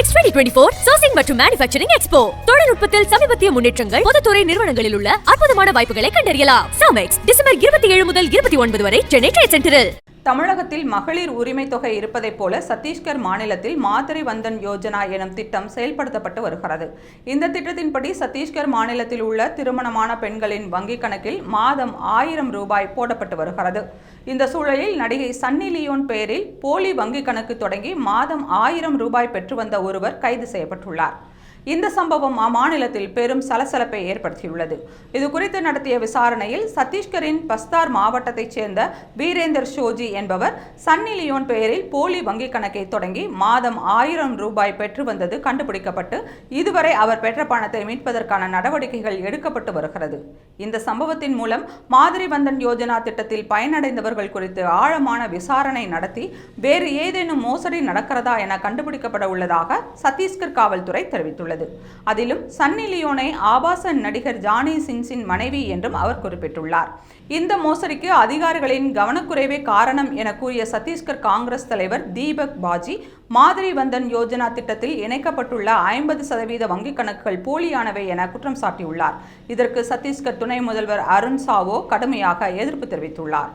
சமெக்ஸ் 2024 sourcing மற்றும் manufacturing expo தொழில்நுட்பத்தில் சமீபத்திய முன்னேற்றங்கள் பொதுத்துறை நிறுவனங்களில் உள்ள அற்புதமான வாய்ப்புகளை கண்டறியலாம். சமெக்ஸ் டிசம்பர் இருபத்தி ஏழு முதல் இருபத்தி ஒன்பது வரை சென்னை ட்ரேட் சென்டரில் தமிழகத்தில் மகளிர் உரிமை தொகை இருப்பதைப் போல சத்தீஸ்கர் மாநிலத்தில் மாதிரி வந்தன் யோஜனா எனும் திட்டம் செயல்படுத்தப்பட்டு வருகிறது. இந்த திட்டத்தின்படி சத்தீஸ்கர் மாநிலத்தில் உள்ள திருமணமான பெண்களின் வங்கிக் கணக்கில் மாதம் ஆயிரம் ரூபாய் போடப்பட்டு வருகிறது. இந்த சூழலில் நடிகை சன்னி லியோன் பெயரில் போலி வங்கிக் கணக்கு தொடங்கி மாதம் ஆயிரம் ரூபாய் பெற்று வந்த ஒருவர் கைது செய்யப்பட்டுள்ளார். இந்த சம்பவம் அம்மாநிலத்தில் பெரும் சலசலப்பை ஏற்படுத்தியுள்ளது. இது குறித்து நடத்திய விசாரணையில் சத்தீஸ்கரின் பஸ்தார் மாவட்டத்தைச் சேர்ந்த வீரேந்தர் ஷோஜி என்பவர் சன்னி லியோன் பெயரில் போலி வங்கிக் கணக்கை தொடங்கி மாதம் ஆயிரம் ரூபாய் பெற்று வந்தது கண்டுபிடிக்கப்பட்டு இதுவரை அவர் பெற்ற பணத்தை மீட்பதற்கான நடவடிக்கைகள் எடுக்கப்பட்டு வருகிறது. இந்த சம்பவத்தின் மூலம் மாதிரி வந்தன் யோஜனா திட்டத்தில் பயனடைந்தவர்கள் குறித்து ஆழமான விசாரணை நடத்தி வேறு ஏதேனும் மோசடி நடக்கிறதா என கண்டுபிடிக்கப்பட உள்ளதாக சத்தீஸ்கர் காவல்துறை தெரிவித்துள்ளது. அதிலும் சன்னி லியோனை ஆபாச நடிகர் ஜானி சின்ஸின் மனைவி என்றும் அவர் குறிப்பிட்டுள்ளார். இந்த மோசடிக்கு அதிகாரிகளின் கவனக்குறைவே காரணம் என கூறிய சத்தீஸ்கர் காங்கிரஸ் தலைவர் தீபக் பாஜி மாதிரி வந்தன் யோஜனா திட்டத்தில் இணைக்கப்பட்டுள்ள ஐம்பது சதவீத வங்கிக் கணக்குகள் போலியானவை என குற்றம் சாட்டியுள்ளார். இதற்கு சத்தீஸ்கர் துணை முதல்வர் அருண் சாவோ கடுமையாக எதிர்ப்பு தெரிவித்துள்ளார்.